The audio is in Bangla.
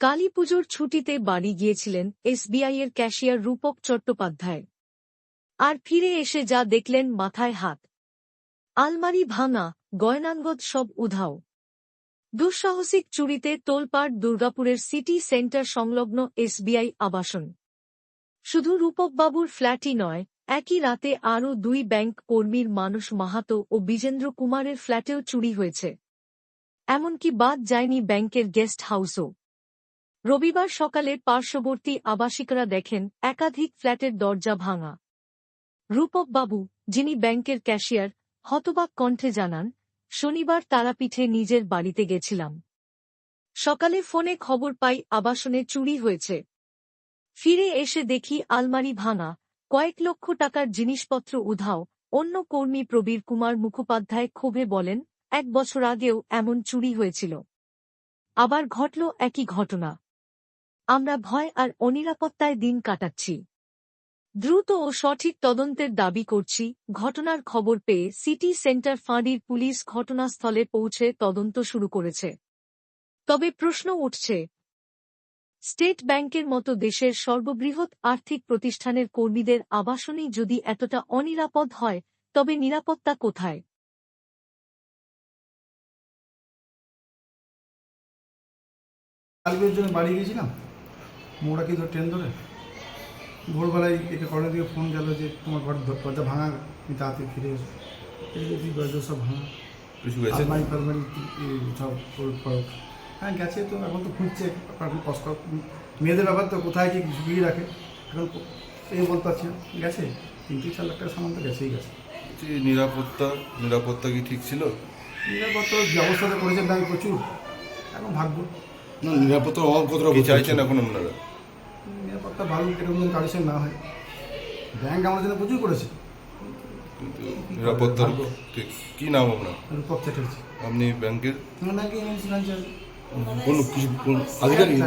কালী পুজোর ছুটিতে বাড়ি গিয়েছিলেন এসবিআই এর ক্যাশিয়ার রূপক চট্টোপাধ্যায়। আর ফিরে এসে যা দেখলেন মাথায় হাত। আলমারি ভাঙা, গয়নাঙ্গদ সব উধাও। দুঃসাহসিক চুরিতে তোলপাড় দুর্গাপুরের সিটি সেন্টার সংলগ্ন এসবিআই আবাসন। শুধু রূপকবাবুর ফ্ল্যাটই নয়, একই রাতে আরও দুই ব্যাংক কর্মীর মানুষ মাহাতো ও বিজেন্দ্র কুমারের ফ্ল্যাটেও চুরি হয়েছে। এমনকি বাদ যায়নি ব্যাংকের গেস্ট হাউসও। রবিবার সকালে পার্শ্ববর্তী আবাসিকরা দেখেন একাধিক ফ্ল্যাটের দরজা ভাঙা। রূপক বাবু, যিনি ব্যাংকের ক্যাশিয়ার, হতবাক কণ্ঠে জানান, শনিবার তারাপীঠে নিজের বাড়িতে গেছিলাম। সকালে ফোনে খবর পাই আবাসনে চুরি হয়েছে। ফিরে এসে দেখি আলমারি ভাঙা, কয়েক লক্ষ টাকার জিনিসপত্র উধাও। অন্য কর্মী প্রবীর কুমার মুখোপাধ্যায় ক্ষোভে বলেন, এক বছর আগেও এমন চুরি হয়েছিল। আবার ঘটল একই ঘটনা। আমরা ভয় আর অনিরাপত্তায় দিন কাটাচ্ছি। দ্রুত ও সঠিক তদন্তের দাবি করছি। ঘটনার খবর পেয়ে সিটি সেন্টার ফাঁড়ির পুলিশ ঘটনাস্থলে পৌঁছে তদন্ত শুরু করেছে। তবে প্রশ্ন উঠছে, স্টেট ব্যাংকের মতো দেশের সর্ববৃহৎ আর্থিক প্রতিষ্ঠানের কর্মীদের আবাসনই যদি এতটা অনিরাপদ হয়, তবে নিরাপত্তা কোথায়? বাড়ি মোড়া কি ধর ট্রেন ধরে? ভোরবেলায় একে কর্ণের দিকে ফোন গেল যে তোমার ঘর দ- দরজা ভাঙা তুমি তাড়াতাড়ি ফিরে এসো এই দরজা সব ভাঙা। কিছু আলমারি ফালমারি সব ফরক হ্যাঁ গেছে তো এখন তো খুঁজছে কষ্ট। মেয়েদের ব্যাপার তো কোথায় কি ঝুঁকিয়ে রাখে? এখন এই বলতে পারছি না। গেছে? তিন থেকে চার লাখ টাকার সামান তো গেছেই গেছে। যে নিরাপত্তা নিরাপত্তা কি ঠিক ছিল? নিরাপত্তা ব্যবস্থা তো করেছেন ব্যাংক প্রচুর। এখন ভাগ্য। না নিরাপত্তার অভাব কতটা চাইছেন এখন আপনারা? নিরাপত্তা ভালো এরকম যেন কারেকশন না হয়। ব্যাংক আমার জন্য প্রচুর করেছে। নিরাপত্তার কি নাম আপনার? রূপক চ্যাটার্জি। আপনি ব্যাংকের নাকি কোন কিছু আধিকারিক।